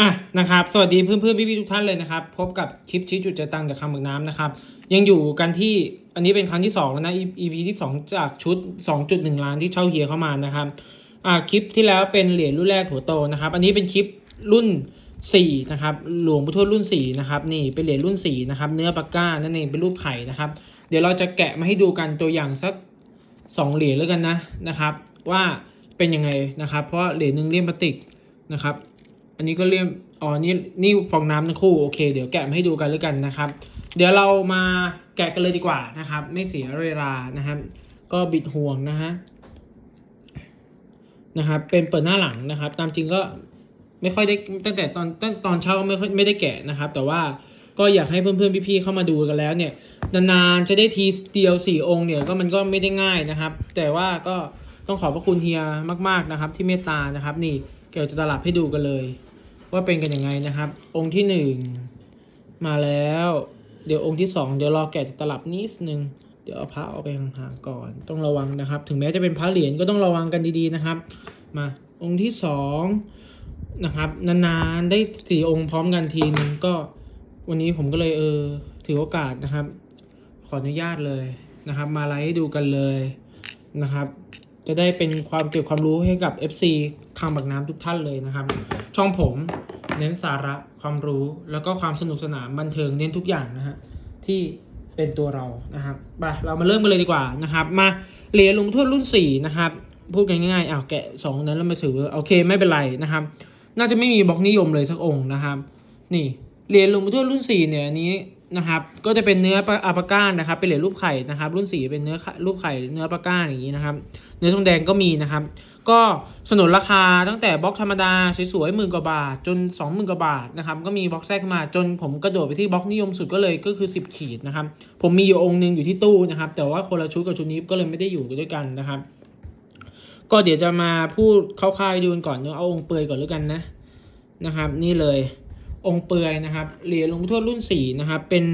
อะนะครับสวัสดีเพื่อนเพื่อนๆพี่ๆทุกท่านเลยนะครับ พบกับคลิปชี้จุดเจตังค์จากคำบิกน้ำนะครับ ยังอยู่กันที่อันนี้เป็นครั้งที่ 2 แล้วนะ EP ที่ 2 จากชุด 2.1 ล้านที่เช่าเฮียเข้ามานะครับอ่าคลิปที่แล้วเป็นเหรียญรุ่นแรกหัวโตนะครับ อันนี้เป็นคลิปรุ่น 4 นะครับ หลวงพุทธรุ่น 4 นะครับ นี่เป็นเหรียญรุ่น 4 นะครับ เนื้อปากก้านั่นเองเป็นรูปไข่นะครับ เดี๋ยวเราจะแกะมาให้ดูกันตัวอย่างสัก 2 เหรียญแล้วกันนะนะครับ ว่าเป็นยังไงนะครับ เพราะเหรียญหนึ่งเลี่ยมพลาสติกนะครับ อันนี้ก็เลี่ยมอ๋อนี่นี่ฟองน้ำทั้งคู่โอเค เดี๋ยวแกะมาให้ดูกันแล้วกันนะครับ เดี๋ยวเรามาแกะกันเลยดีกว่านะครับ ไม่เสียเวลานะครับ ก็บิดห่วงนะฮะนะครับ เป็นเปิดหน้าหลังนะครับ ตามจริงก็ไม่ค่อยได้ตั้งแต่ตอนตั้งตอนเช้าก็ไม่ค่อยไม่ได้แกะนะครับ แต่ว่าก็อยากให้เพื่อนๆพี่ๆเข้ามาดูกันแล้วเนี่ยนานๆจะได้ทีเดียวสี่องค์เนี่ยก็มันก็ไม่ได้ง่ายนะครับ แต่ว่าก็ต้องขอบพระคุณเฮียมาก ๆนะครับ ที่เมตตานะครับ นี่เกี่ยวจะตลับให้ดูกันเลย ว่าเป็นกันยังไงนะครับ องค์ที่หนึ่งมาแล้ว เดี๋ยวองค์ที่สองเดี๋ยวรอแกะจากตลับนิดนึงเดี๋ยวเอาพระเอาไปห่างๆก่อน ต้องระวังนะครับ ถึงแม้จะเป็นพระเหรียญก็ต้องระวังกันดีๆนะครับ มาองค์ที่สองนะครับ นานๆได้สี่องค์พร้อมกันทีนึงก็วันนี้ผมก็เลยเออถือโอกาสนะครับ ขออนุญาตเลยนะครับ มาไลฟ์ให้ดูกันเลยนะครับ จะได้เป็นความเก็บความรู้ให้กับ FC คางบักน้ำทุกท่านเลยนะครับ ช่องผมเน้นสาระความรู้แล้วก็ความสนุกสนานบันเทิงเน้นทุกอย่างนะฮะที่เป็นตัวเรานะครับไปเรามาเริ่มกันเลยดีกว่านะครับ มาเหรียญลงทวดรุ่น4นะครับพูดง่ายๆอ้าวแกะสองนั้นแล้วมาถือโอเคไม่เป็นไรนะครับ น่าจะไม่มีบล็อกนิยมเลยสักองค์นะครับ นี่เหรียญลงทวดรุ่น4เนี่ยอันนี้ นะครับ ก็จะเป็นเนื้ออัปาก้านนะครับ เป็นเหรียญรูปไข่นะครับ รุ่น4เป็นเนื้อรูปไข่เนื้ออัปาก้านอย่างนี้นะครับ เนื้อทองแดงก็มีนะครับ ก็สนุนราคาตั้งแต่บล็อกธรรมดาสวยๆหมื่นกว่าบาท จนสองหมื่นกว่าบาทนะครับ ก็มีบล็อกแทรกมาจนผมกระโดดไปที่บล็อกนิยมสุดก็เลยก็คือ 10 ขีดนะครับ ผมมีอยู่องค์หนึงอยู่ที่ตู้นะครับ แต่ว่าคนละชุดกับชุดนี้ก็เลยไม่ได้อยู่ด้วยกันนะครับ ก็เดี๋ยวจะมาพูดคร่าวๆดูกันก่อนเนาะเอาองค์เปลือยก่อนแล้วกันนะนะครับ นี่เลย องค์เปือยนะครับเหรียญหลวงพ่อทวดรุ่นสี่นะครับเป็น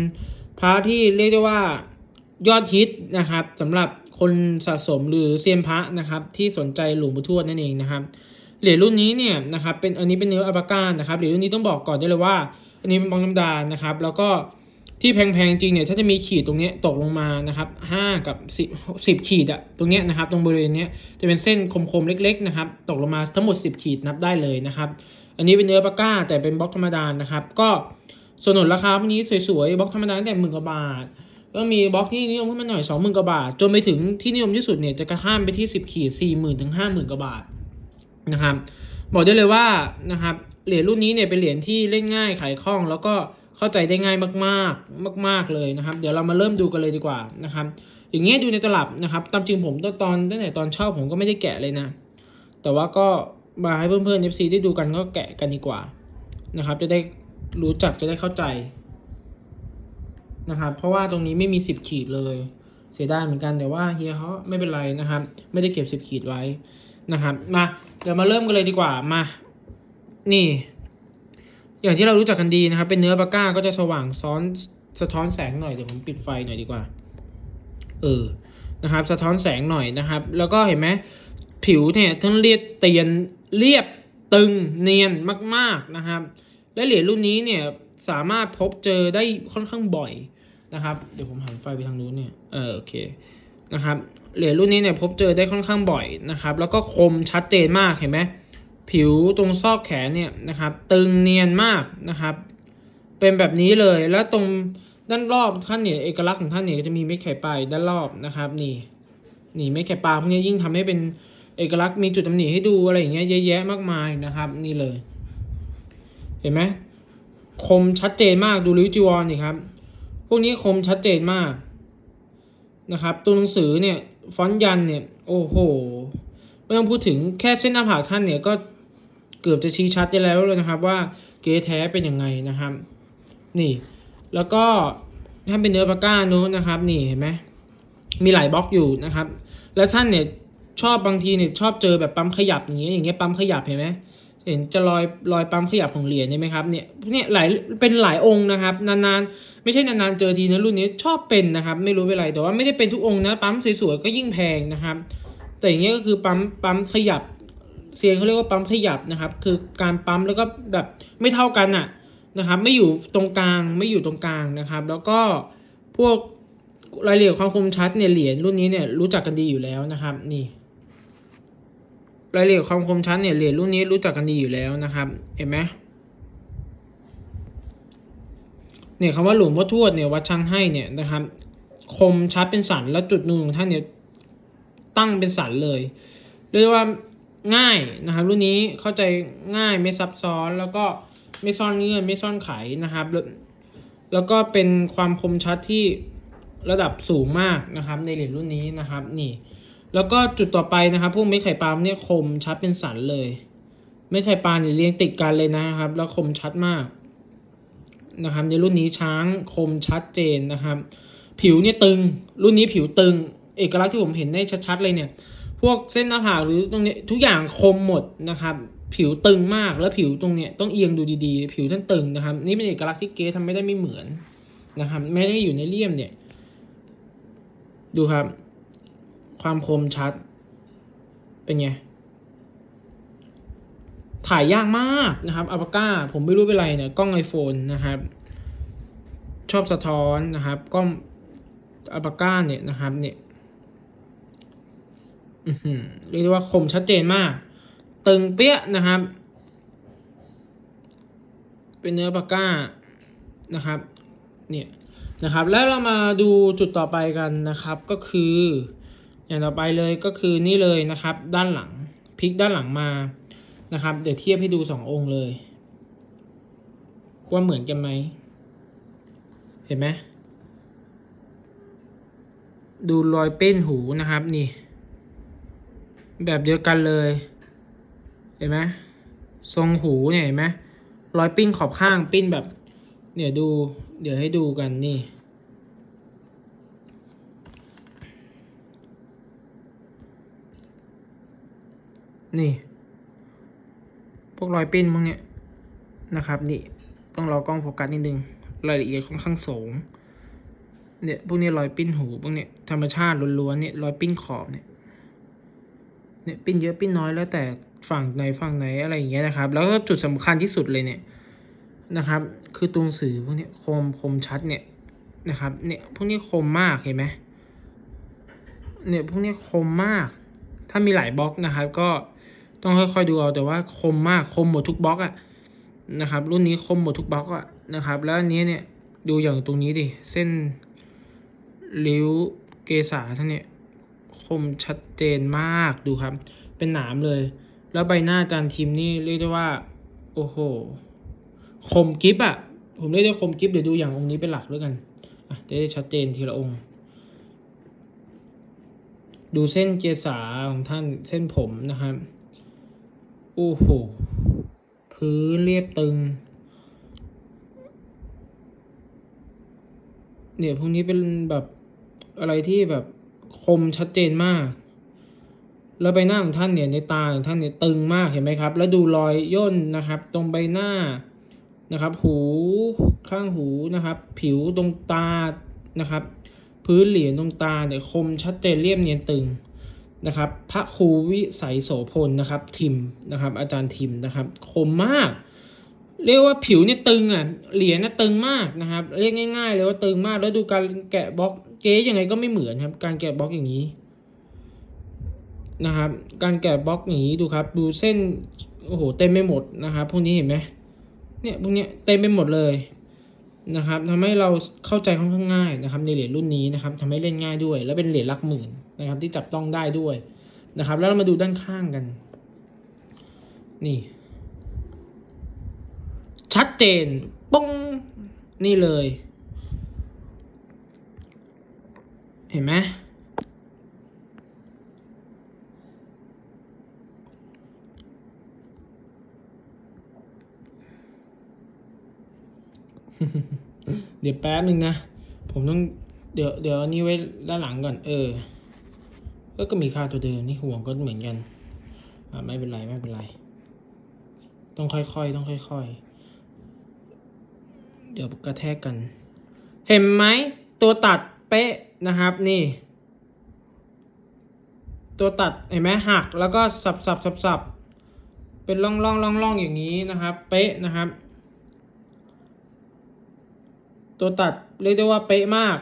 พระที่เรียกได้ว่ายอดฮิตนะครับสำหรับคนสะสมหรือเซียนพระนะครับ ที่สนใจหลวงพ่อทวดนั่นเองนะครับเหรียญรุ่นนี้เนี่ยนะครับเป็นอันนี้เป็นเนื้ออัปาก้านนะครับเหรียญรุ่นนี้ต้องบอกก่อนได้เลยว่า อันนี้เป็นบองธรรมดานะครับ แล้วก็ที่แพงๆจริงเนี่ยถ้าจะมีขีดตรงนี้ตกลงมานะครับห้ากับสิบสิบขีดอะตรงเนี้ยนะครับ ตรงบริเวณเนี้ยจะเป็นเส้นคมๆเล็ก ๆ นะครับ ตกลงมาทั้งหมด 10 ขีดนับได้เลยนะครับ อันนี้เป็นเนื้อปากก้า แต่เป็นบล็อกธรรมดานะครับ ก็สนหนุนราคาพวกนี้สวยๆบล็อกธรรมดาตั้งแต่หมื่นกว่าบาท ก็มีบล็อกที่นิยมขึ้นมาหน่อยสองหมื่นกว่าบาท จนไปถึงที่นิยมที่สุดเนี่ยจะกระข้ามไปที่สิบขีดสี่หมื่นถึงห้าหมื่นกว่าบาทนะครับ บอกได้เลยว่านะครับเหรียญรุ่นนี้เนี่ยเป็นเหรียญที่เล่นง่ายขายคล่อง แล้วก็เข้าใจได้ง่ายมากๆ มาก ๆเลยนะครับ เดี๋ยวเรามาเริ่มดูกันเลยดีกว่านะครับ อย่างเงี้ยดูในตลับนะครับ ตามจริงผมตอนตั้งแต่ตอนเช่าผมก็ไม่ได้แกะเลยนะ แต่ว่าก็ มาให้เพื่อนๆ FC ได้ดูกันก็แกะกันดีกว่านะครับ จะได้รู้จักจะได้เข้าใจนะครับ เพราะว่าตรงนี้ไม่มีสิบขีดเลย เสียดายเหมือนกันแต่ว่าเฮียเขาไม่เป็นไรนะครับ ไม่ได้เก็บสิบขีดไว้นะครับ มาเดี๋ยวมาเริ่มกันเลยดีกว่ามา นี่ อย่างที่เรารู้จักกันดีนะครับ เป็นเนื้อปากก้าก็จะสว่างซ้อนสะท้อนแสงหน่อยเดี๋ยวผมปิดไฟหน่อยดีกว่า เออนะครับ สะท้อนแสงหน่อยนะครับ แล้วก็เห็นไหมผิวเนี่ยทั้งเรียบเตียน เรียบตึงเนียนมากๆนะครับ และเหรียญรุ่นนี้เนี่ยสามารถพบเจอได้ค่อนข้างบ่อยนะครับ เดี๋ยวผมหันไฟไปทางนู้นเนี่ยเออโอเคนะครับเหรียญรุ่นนี้เนี่ยพบเจอได้ค่อนข้างบ่อยนะครับ แล้วก็คมชัดเจนมากเห็นไหมผิวตรงซอกแขนเนี่ยนะครับ ตึงเนียนมากนะครับ เป็นแบบนี้เลยแล้วตรงด้านรอบท่านเนี่ยเอกลักษณ์ของท่านเนี่ยจะมีเม็ดไข่ปลายด้านรอบนะครับ นี่นี่เม็ดไข่ปลาพวกนี้ยิ่งทำให้เป็น เอกลักษณ์มีจุดตำหนิให้ดูอะไรอย่างเงี้ยเยอะแยะมากมายนะครับ นี่เลย เห็นไหมคมชัดเจนมากดูริ้วจีวรนี่ครับ พวกนี้คมชัดเจนมากนะครับ ตัวหนังสือเนี่ยฟอนต์ยันเนี่ยโอ้โหไม่ต้องพูดถึงแค่เส้นหน้าผากท่านเนี่ยก็เกือบจะชี้ชัดได้แล้วเลยนะครับ ว่าเกแท้เป็นยังไงนะครับ นี่ แล้วก็ถ้าเป็นเนื้อปากก้าโน้นนะครับ นี่เห็นไหมมีหลายบล็อกอยู่นะครับ แล้วท่านเนี่ย ชอบบางทีเนี่ยชอบเจอแบบปั๊มขยับอย่างเงี้ยอย่างเงี้ยปั๊มขยับเห็นไหมเห็นจะรอยรอยปั๊มขยับของเหรียญใช่ไหมครับเนี่ยเนี่ยหลายเป็นหลายองค์นะครับ นานๆ ไม่ใช่นานๆเจอทีนะรุ่นนี้ชอบเป็นนะครับ ไม่รู้เป็นไรแต่ว่าไม่ได้เป็นทุกองค์นะปั๊มสวยๆก็ยิ่งแพงนะครับ แต่อย่างเงี้ยก็คือปั๊มปั๊มขยับเซียนเขาเรียกว่าปั๊มขยับนะครับ คือการปั๊มแล้วก็แบบไม่เท่ากันอะนะครับ ไม่อยู่ตรงกลางไม่อยู่ตรงกลางนะครับ แล้วก็พวกรายละเอียดความคมชัดเนี่ยเหรียญรุ่นนี้เนี่ยรู้จักกันดีอยู่แล้วนะครับนี่ รายละเอียดความคมชัดเนี่ยเหรียญรุ่นนี้รู้จักกันดีอยู่แล้วนะครับเห็นไหมเนี่ยคำว่าหลวงพ่อทวดเนี่ยวัดช่างให้เนี่ยนะครับ คมชัดเป็นสันแล้วจุดนึ่งของท่านเนี่ยตั้งเป็นสันเลยเรียกว่าง่ายนะครับ รุ่นนี้เข้าใจง่ายไม่ซับซ้อนแล้วก็ไม่ซ่อนเงื่อนไม่ซ่อนไขนะครับ แล้วก็เป็นความคมชัดที่ระดับสูงมากนะครับ ในเหรียญรุ่นนี้นะครับ นี่ แล้วก็จุดต่อไปนะครับ พวกเม็ดไข่ปลาเนี่ยคมชัดเป็นสันเลย เม็ดไข่ปลาเนี่ยเรียงติดกันเลยนะครับ แล้วคมชัดมากนะครับ ในรุ่นนี้ช้างคมชัดเจนนะครับ ผิวเนี่ยตึง รุ่นนี้ผิวตึง เอกลักษณ์ที่ผมเห็นได้ชัดๆเลยเนี่ย พวกเส้นหน้าผากหรือตรงนี้ทุกอย่างคมหมดนะครับ ผิวตึงมากแล้วผิวตรงเนี้ยต้องเอียงดูดีๆ ผิวท่านตึงนะครับ นี่เป็นเอกลักษณ์ที่เก๊ทำไม่ได้ไม่เหมือนนะครับไม่ได้อยู่ในเลี่ยมเนี่ย ดูครับ ความคมชัด เป็นไง ถ่ายยากมากนะครับอัลปาก้าผมไม่รู้เป็นไรเนี่ยกล้อง iPhone นะครับ ชอบสะท้อนนะครับกล้องอัลปาก้าเนี่ยนะครับเนี่ยอือหือเรียกได้ว่าคมชัดเจนมาก ตึงเปี้ยนะครับ เป็นเนื้อปากก้านะครับ เนี่ยนะครับ แล้วเรามาดูจุดต่อไปกันนะครับก็คือ อย่างต่อไปเลยก็คือนี่เลยนะครับ ด้านหลังพลิกด้านหลังมานะครับ เดี๋ยวเทียบให้ดูสององค์เลย ว่าเหมือนกันไหม เห็นไหมดูรอยเป้นหูนะครับนี่ แบบเดียวกันเลย เห็นไหมทรงหูเนี่ยเห็นไหมรอยปิ้นขอบข้างปิ้นแบบ เนี่ยดู เดี๋ยวให้ดูกันนี่ นี่ พวกรอยปิ้นพวกเนี้ยนะครับ นี่ต้องรอกล้องโฟกัสนิดนึงรายละเอียดค่อนข้างสูงเนี่ยพวกนี้รอยปิ้นหูพวกเนี้ยธรรมชาติล้วนๆเนี่ยรอยปิ้นขอบเนี่ยเนี่ยปิ้นเยอะปิ้นน้อยแล้วแต่ฝั่งไหนฝั่งไหนอะไรอย่างเงี้ยนะครับ แล้วก็จุดสำคัญที่สุดเลยเนี่ยนะครับ คือตัวหนังสือพวกนี้คมคมชัดเนี่ยนะครับ เนี่ยพวกนี้คมมากเห็นไหมเนี่ยพวกนี้คมมาก ถ้ามีหลายบล็อกนะครับ ก็ ต้องค่อยๆดูเอาแต่ว่าคมมากคมหมดทุกบล็อกอะนะครับ รุ่นนี้คมหมดทุกบล็อกอะนะครับ แล้วอันนี้เนี่ยดูอย่างตรงนี้ดิเส้นริ้วเกษาท่านเนี่ยคมชัดเจนมากดูครับ เป็นหนามเลย แล้วใบหน้าจานทีมนี่เรียกได้ว่า โอ้โห คมกิฟอะผมเรียกได้คมกิฟเดี๋ยวดูอย่างองค์นี้เป็นหลักแล้วกันอะจะได้ชัดเจนทีละองค์ดูเส้นเกษาของท่านเส้นผมนะครับ โอ้โห พื้นเรียบตึง เนี่ยพวกนี้เป็นแบบอะไรที่แบบคมชัดเจนมาก แล้วใบหน้าของท่านเนี่ยในตาของท่านเนี่ยตึงมากเห็นไหมครับ แล้วดูรอยย่นนะครับ ตรงใบหน้านะครับ หูข้างหูนะครับ ผิวตรงตานะครับ พื้นเหรียญตรงตาเนี่ยคมชัดเจนเรียบเนียนตึง นะครับพระครูวิสัยโสพลนะครับทิมนะครับ อาจารย์ทิมนะครับคมมาก เรียกว่าผิวเนี่ยตึงอะเหรียญน่ะตึงมากนะครับ เรียกง่ายๆเลยว่าตึงมากแล้วดูการแกะบล็อกเก๊ยังไงก็ไม่เหมือนครับ การแกะบล็อกอย่างนี้นะครับ การแกะบล็อกอย่างนี้ดูครับ ดูเส้นโอ้โหเต็มไปหมดนะครับพวกนี้เห็นไหมเนี่ยพวกเนี้ยเต็มไปหมดเลย นะครับทำให้เราเข้าใจค่อนข้างง่ายนะครับในเหรียญรุ่นนี้นะครับทำให้เล่นง่ายด้วย และเป็นเหรียญหลักหมื่นนะครับที่จับต้องได้ด้วยนะครับ แล้วเรามาดูด้านข้างกัน นี่ ชัดเจนป้งนี่เลย เห็นไหม เดี๋ยวแป๊บหนึ่งนะ ผมต้องเดี๋ยวเดี๋ยวอันนี้ไว้ด้านหลังก่อน เออ ก็ก็มีค่าตัวเดิมนี่ห่วงก็เหมือนกัน อ่าไม่เป็นไรไม่เป็นไร ต้องค่อยๆต้องค่อยๆ เดี๋ยวกระแทกกัน เห็นไหมตัวตัดเป๊ะนะครับนี่ ตัวตัดเห็นไหมหักแล้วก็สับสับสับสับเป็นร่องร่องร่องร่องอย่างนี้นะครับ เป๊ะนะครับ ตัวตัดเรียกได้ว่าเป๊ะมาก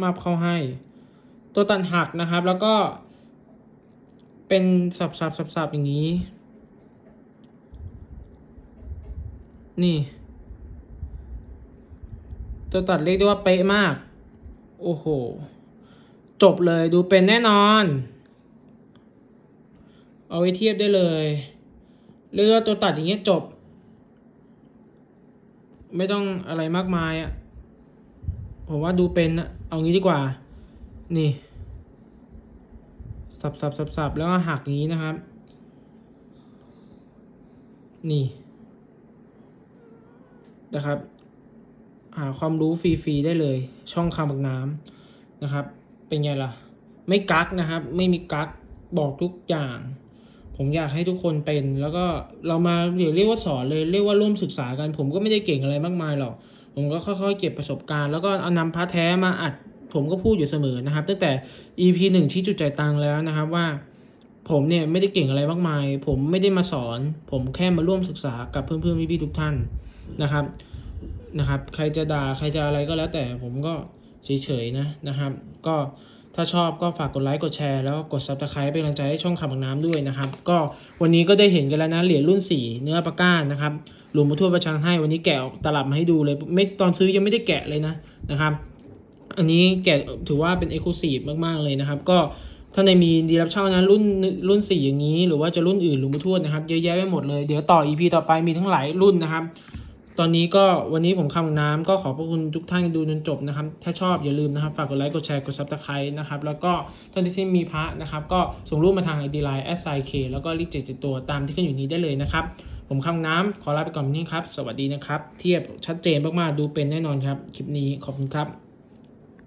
มาบเขาให้ ตัวตัดหักนะครับ แล้วก็ เป็นสับสับสับสับอย่างนี้ นี่ ตัวตัดเรียกได้ว่าเป๊ะมาก โอ้โห จบเลยดูเป็นแน่นอน เอาไว้เทียบได้เลยเรียกว่าตัวตัดอย่างเงี้ยจบ ไม่ต้องอะไรมากมายอะ่ะผมว่าดูเป็นอะเอางี้ดีกว่า นี่ สับสับสับสับแล้วก็หักงนี้นะครับ นี่นะครับ หาความรู้ฟรีๆได้เลย ช่องคำบักน้ำนะครับ เป็นไงล่ะ ไม่กักนะครับ ไม่มีกักบอกทุกอย่าง ผมอยากให้ทุกคนเป็น แล้วก็เรามาเดี๋ยวเรียกว่าสอนเลยเรียกว่าร่วมศึกษากัน ผมก็ไม่ได้เก่งอะไรมากมายหรอก ผมก็ค่อยๆเก็บประสบการณ์แล้วก็เอานำพร์ทแท้มาอัด ผมก็พูดอยู่เสมอนะครับ ตั้งแต่ EP หนึ่งชี้จุดใจตังแล้วนะครับว่า ผมเนี่ยไม่ได้เก่งอะไรมากมาย ผมไม่ได้มาสอน ผมแค่มาร่วมศึกษากับเพื่อนๆพี่ๆทุกท่านนะครับนะครับ ใครจะด่าใครจะอะไรก็แล้วแต่ผมก็เฉยๆนะนะครับ ก็ ถ้าชอบก็ฝากกดไลค์กดแชร์แล้วก็กด subscribe เป็นกำลังใจให้ช่องขับบังน้ำด้วยนะครับ ก็วันนี้ก็ได้เห็นกันแล้วนะเหรียญรุ่น 4 เนื้อปากก้านะครับหลวงปู่ทวดประชังให้วันนี้แกะออกตลับมาให้ดูเลยไม่ตอนซื้อยังไม่ได้แกะเลยนะนะครับอันนี้แกะถือว่าเป็น exclusive มากๆเลยนะครับ ก็ถ้าในมีดีรับเช่านะรุ่นรุ่น 4 อย่างนี้ หรือว่าจะรุ่นอื่นหลวงปู่ทวดนะครับเยอะแยะไปหมดเลยเดี๋ยวต่อ EP ต่อไปมีทั้งหลายรุ่นนะครับ ตอนนี้ก็วันนี้ผมคำน้ำก็ขอบพระคุณทุกท่านดูจนจบนะครับ ถ้าชอบอย่าลืมนะครับฝากกดไลค์กดแชร์กดซับสไครต์นะครับแล้วก็ท่านที่มีพระนะครับก็ส่งรูปมาทาง ID Line s i k แล้วก็ลิกเจ็ดตัวตามที่ขึ้นอยู่นี้ได้เลยนะครับผมคำน้ำขอลาไปก่อนนี้ครับ สวัสดีนะครับ เทียบชัดเจนมากๆดูเป็นแน่นอนครับ คลิปนี้ขอบคุณครับ